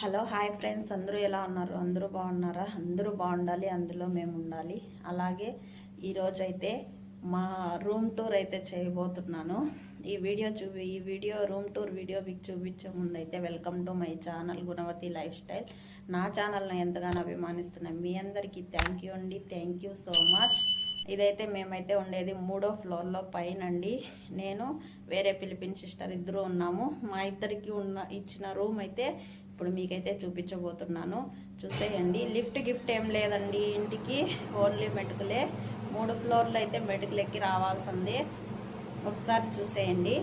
Hello hi friends. అందరూ ఎలా ఉన్నారు? అందరూ బాగున్నారా? అందరూ బాగుండాలి. అందులో మేము ఉండాలి. అలాగే ఈరోజు అయితే మా రూమ్ టూర్ అయితే చేయబోతున్నాను. ఈ వీడియో చూపి ఈ వీడియో రూమ్ టూర్ వీడియో మీకు చూపించే ముందు అయితే welcome to my channel Gunavathi lifestyle. నా ఛానల్ని ఎంతగానో అభిమానిస్తున్నాం మీ అందరికీ థ్యాంక్ యూ అండి. థ్యాంక్ యూ సో మచ్ ఇదైతే మేమైతే ఉండేది మూడో ఫ్లోర్లో పైన అండి నేను వేరే పిలిపిన్ సిస్టర్ ఇద్దరు ఉన్నాము. మా ఇద్దరికి ఉన్న ఇచ్చిన రూమ్ అయితే ఇప్పుడు మీకైతే చూపించబోతున్నాను. చూసేయండి. లిఫ్ట్ గిఫ్ట్ ఏం లేదండి. ఇంటికి ఓన్లీ మెటుకులే. మూడు ఫ్లోర్లు అయితే మెటుకులు ఎక్కి రావాల్సిందే. ఒకసారి చూసేయండి.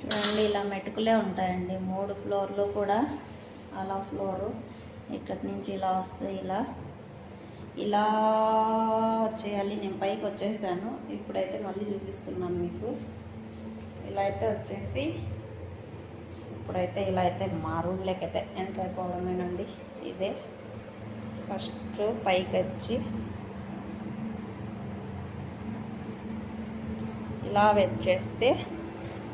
చూడండి ఇలా మెటుకులే ఉంటాయండి. మూడు ఫ్లోర్లు కూడా. అలా ఫ్లోరు. ఇక్కడి నుంచి ఇలా వస్తే ఇలా. ఇలా వచ్చేయాలి నేను పైకి వచ్చేసాను. ఇప్పుడైతే మళ్ళీ చూపిస్తున్నాను మీకు. ఇలా అయితే వచ్చేసి ఇప్పుడైతే ఇలా అయితే మా రూమ్లోకి అయితే ఎంటర్ అయిపోవడమేనండి. ఇదే ఫస్ట్ పైకి వచ్చి. ఇలా వచ్చేస్తే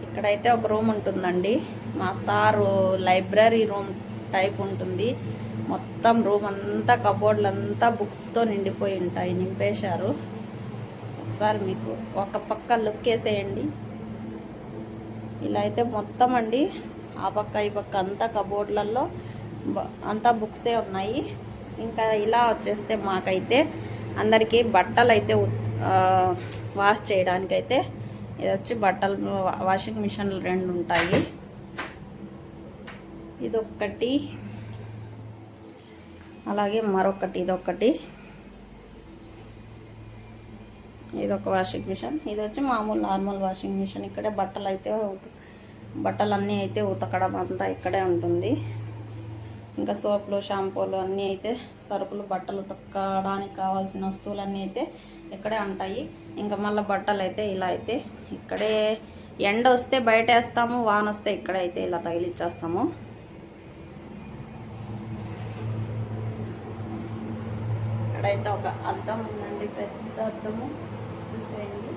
ఇక్కడైతే ఒక రూమ్ ఉంటుందండి. మా సారు లైబ్రరీ రూమ్ టైప్ ఉంటుంది. మొత్తం రూమ్ అంతా కబోర్డ్లు అంతా బుక్స్తో నిండిపోయి ఉంటాయి. నింపేశారు. ఒకసారి మీకు ఒక పక్క లుక్ వేసేయండి. ఇలా అయితే మొత్తం అండి. ఆ పక్క ఈ పక్క అంతా కబోర్డ్లలో అంతా బుక్సే ఉన్నాయి. ఇంకా ఇలా వచ్చేస్తే మాకైతే అందరికీ బట్టలు అయితే వాష్ చేయడానికైతే ఇది వచ్చి బట్టలు వాషింగ్ మిషన్లు రెండు ఉంటాయి. ఇదొక్కటి. అలాగే మరొకటి ఇదొకటి. ఇదొక వాషింగ్ మిషన్ ఇది వచ్చి మామూలు నార్మల్ వాషింగ్ మిషన్ ఇక్కడే బట్టలు అయితే బట్టలన్నీ బట్టలు అన్నీ అయితే ఉతకడం అంతా ఇక్కడే ఉంటుంది. ఇంకా సోపులు షాంపూలు అన్నీ అయితే సరుకులు బట్టలు ఉతకడానికి కావాల్సిన వస్తువులన్నీ అయితే ఇక్కడే ఉంటాయి. ఇంకా మళ్ళీ బట్టలు అయితే ఇలా అయితే ఇక్కడే ఎండ వస్తే బయట వేస్తాము వాన వస్తే ఇక్కడైతే అయితే ఇలా తగిలిచ్చేస్తాము. ఇక్కడైతే ఒక అద్దం ఉందండి పెద్ద అద్దము. చూసేయండి.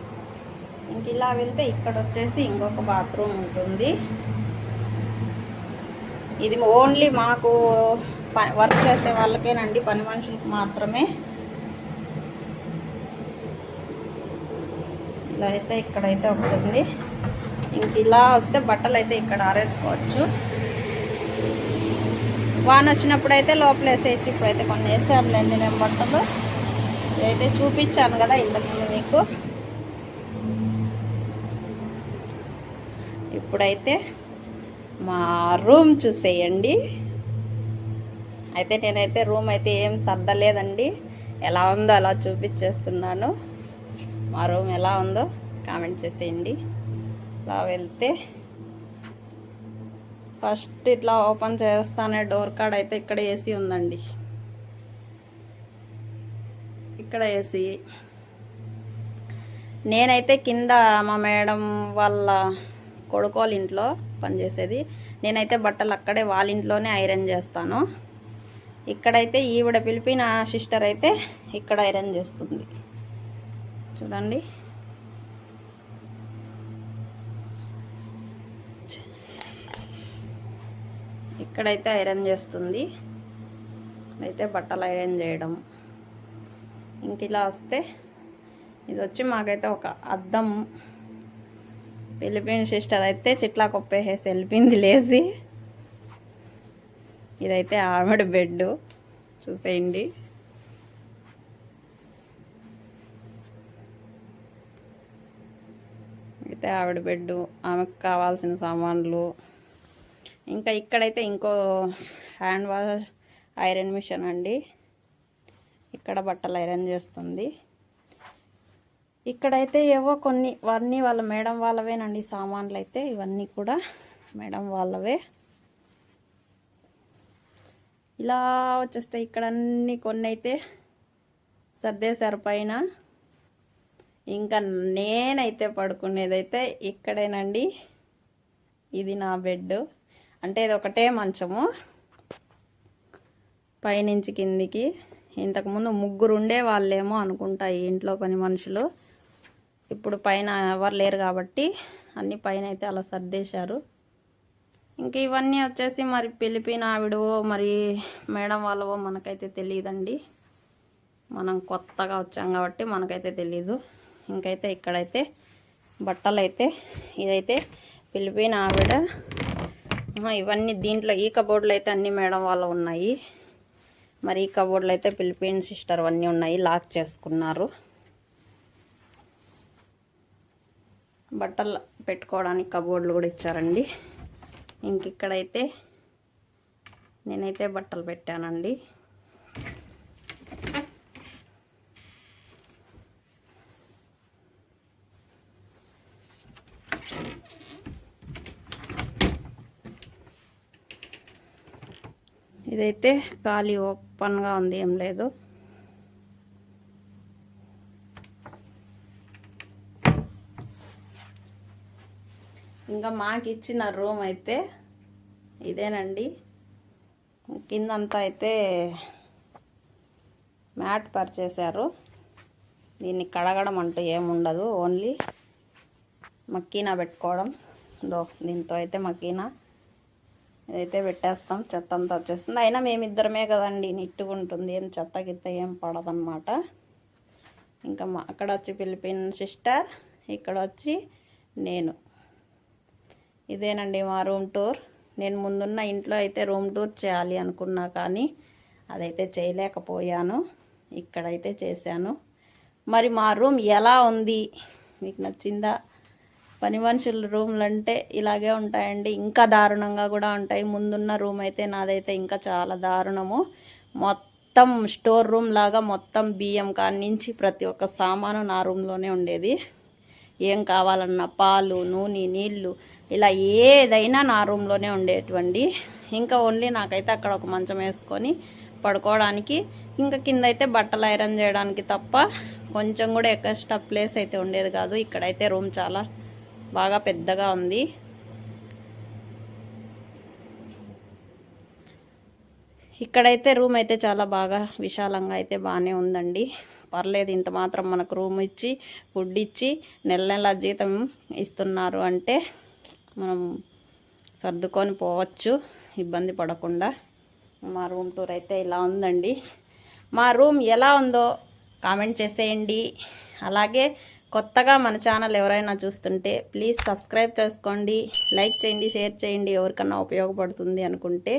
ఇంక ఇలా వెళ్తే ఇక్కడ వచ్చేసి ఇంకొక బాత్రూమ్ ఉంటుంది. ఇది ఓన్లీ మాకు వర్క్ చేసే వాళ్ళకేనండి పని మనుషులకు మాత్రమే. ఇలా అయితే ఇక్కడైతే ఒకటి ఇంక ఇలా వస్తే బట్టలు అయితే ఇక్కడ ఆరేసుకోవచ్చు. వాన వచ్చినప్పుడు అయితే లోపల వేసేయచ్చు ఇప్పుడైతే కొన్ని వేసేయాలండి నేను బట్టలు. ఇదైతే చూపించాను కదా ఇంతకుముందు మీకు. ఇప్పుడైతే మా రూమ్ చూసేయండి. అయితే నేనైతే రూమ్ అయితే ఏం సర్దలేదండి. ఎలా ఉందో అలా చూపించేస్తున్నాను. మా రూమ్ ఎలా ఉందో కామెంట్ చేసేయండి. అలా వెళ్తే ఫస్ట్ ఇట్లా ఓపెన్ చేస్తానే డోర్ కార్డ్ అయితే ఇక్కడ ఏసీ ఉందండి. ఇక్కడ ఏసీ. నేనైతే కింద మా మేడం వాళ్ళ కొడుకోలు ఇంట్లో పనిచేసేది నేనైతే బట్టలు అక్కడే వాళ్ళ ఇంట్లోనే ఐరన్ చేస్తాను. ఇక్కడైతే ఈవిడ పిలిపిన సిస్టర్ అయితే ఇక్కడ ఐరన్ చేస్తుంది. చూడండి. ఇక్కడైతే ఐరన్ చేస్తుంది. అయితే బట్టలు ఐరన్ చేయడం. ఇంక ఇలా వస్తే ఇది వచ్చి మాకైతే ఒక అద్దం. వెళ్ళిపోయిన సిస్టర్ అయితే చిట్లా కొప్పేసేసి వెళ్ళిపోయింది లేచి. ఇదైతే ఆవిడ బెడ్. చూసేయండి. అయితే ఆవిడ బెడ్. ఆమెకు కావాల్సిన సామాన్లు. ఇంకా ఇక్కడైతే ఇంకో హ్యాండ్ వాష్ ఐరన్ మిషన్ అండి. ఇక్కడ బట్టలు ఐరన్ చేస్తుంది. ఇక్కడైతే ఏవో కొన్ని అన్నీ వాళ్ళ మేడం వాళ్ళవేనండి. సామాన్లు అయితే ఇవన్నీ కూడా మేడం వాళ్ళవే. ఇలా వచ్చేస్తే ఇక్కడ అన్ని కొన్ని అయితే సర్దేశారు పైన. ఇంకా నేనైతే పడుకునేదైతే ఇక్కడేనండి. ఇది నా బెడ్ అంటే ఇది ఒకటే మంచము. పైనుంచి కిందికి. ఇంతకుముందు ముగ్గురు ఉండే వాళ్ళేమో అనుకుంటా ఈ ఇంట్లో పని మనుషులు. ఇప్పుడు పైన ఎవరు లేరు కాబట్టి అన్ని పైన అయితే అలా సర్దేశారు. ఇంక ఇవన్నీ వచ్చేసి మరి పిలిపిన ఆవిడవో మరి మేడం వాళ్ళవో మనకైతే తెలియదండి మనం కొత్తగా వచ్చాం కాబట్టి మనకైతే తెలీదు. ఇంకైతే ఇక్కడైతే బట్టలు అయితే ఇదైతే పిలిపిన ఆవిడ ఇవన్నీ దీంట్లో ఈ కబోర్డ్లో అయితే అన్ని మేడం వాళ్ళు ఉన్నాయి. మరి ఈ కబోర్డ్లో అయితే ఫిలిపీన్ సిస్టర్ అన్నీ ఉన్నాయి లాక్ చేసుకున్నారు. బట్టలు పెట్టుకోవడానికి కబోర్డులు కూడా ఇచ్చారండి. ఇంక ఇక్కడైతే నేనైతే బట్టలు పెట్టానండి. ఇదైతే ఖాళీ ఓపెన్గా ఉంది ఏం లేదు. ఇంకా మాకు ఇచ్చిన రూమ్ అయితే ఇదేనండి. కిందంతా అయితే మ్యాట్ పరిచేశారు. దీన్ని కడగడం అంటూ ఏముండదు ఓన్లీ మక్కీనా పెట్టుకోవడం. దో దీంతో అయితే మక్కీనా ఇదైతే పెట్టేస్తాం చెత్త అంతా వచ్చేస్తుంది. అయినా మేమిద్దరమే కదండి నీట్గా ఉంటుంది ఏం చెత్త గిత్త ఏం పడదన్నమాట. ఇంకా మా అక్కడ వచ్చి ఫిలిపిన్ సిస్టర్ ఇక్కడ వచ్చి నేను. ఇదేనండి మా రూమ్ టూర్ నేను ముందున్న ఇంట్లో అయితే రూమ్ టూర్ చేయాలి అనుకున్నా కానీ అదైతే చేయలేకపోయాను. ఇక్కడైతే చేశాను. మరి మా రూమ్ ఎలా ఉంది? మీకు నచ్చిందా? పని మనుషుల రూమ్లు అంటే ఇలాగే ఉంటాయండి. ఇంకా దారుణంగా కూడా ఉంటాయి. ముందున్న రూమ్ అయితే నాదైతే ఇంకా చాలా దారుణము. మొత్తం స్టోర్ రూమ్ లాగా మొత్తం బియ్యం కాడి నుంచి ప్రతి ఒక్క సామాను నా రూమ్లోనే ఉండేది. ఏం కావాలన్నా పాలు నూనె నీళ్ళు ఇలా ఏదైనా నా రూమ్లోనే ఉండేటువంటి ఇంకా ఓన్లీ నాకైతే అక్కడ ఒక మంచం వేసుకొని పడుకోవడానికి ఇంకా కింద అయితే బట్టలు ఐరన్ చేయడానికి తప్ప కొంచెం కూడా ఎక్స్ట్రా ప్లేస్ అయితే ఉండేది కాదు. ఇక్కడైతే రూమ్ చాలా బాగా పెద్దగా ఉంది. ఇక్కడైతే రూమ్ అయితే చాలా బాగా విశాలంగా అయితే బాగానే ఉందండి. పర్లేదు ఇంత మాత్రం మనకు రూమ్ ఇచ్చి ఫుడ్ ఇచ్చి నెల నెల జీతం ఇస్తున్నారు అంటే మనం సర్దుకొని పోవచ్చు ఇబ్బంది పడకుండా. మా రూమ్ టూర్ అయితే ఇలా ఉందండి. మా రూమ్ ఎలా ఉందో కామెంట్ చేసేయండి. అలాగే కొత్తగా మన ఛానల్ ఎవరైనా చూస్తుంటే ప్లీజ్ సబ్స్క్రైబ్ చేసుకోండి లైక్ చేయండి షేర్ చేయండి ఎవరికన్నా ఉపయోగపడుతుంది అనుకుంటే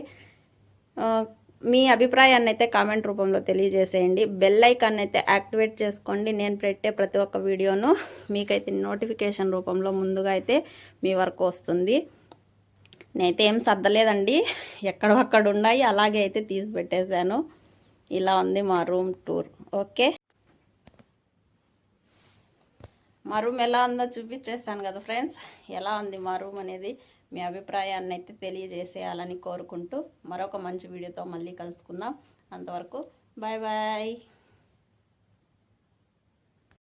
మీ అభిప్రాయాన్ని అయితే కామెంట్ రూపంలో తెలియజేసేయండి. బెల్ ఐకాన్ అయితే యాక్టివేట్ చేసుకోండి. నేను పెట్టే ప్రతి ఒక్క వీడియోను మీకైతే నోటిఫికేషన్ రూపంలో ముందుగా అయితే మీ వరకు వస్తుంది. నేనైతే ఏం సర్దలేదండి. ఎక్కడొక్కడ ఉన్నాయి అలాగే అయితే తీసి పెట్టేశాను. ఇలా ఉంది మా రూమ్ టూర్. ఓకే? మా రూమ్ ఎలా ఉందో చూపించేస్తాను కదా ఫ్రెండ్స్ ఎలా ఉంది మా రూమ్ అనేది? మీ అభిప్రాయాన్ని అయితే తెలియజేసేయాలని కోరుకుంటూ మరొక మంచి వీడియోతో మళ్ళీ కలుసుకుందాం. అంతవరకు బాయ్ బాయ్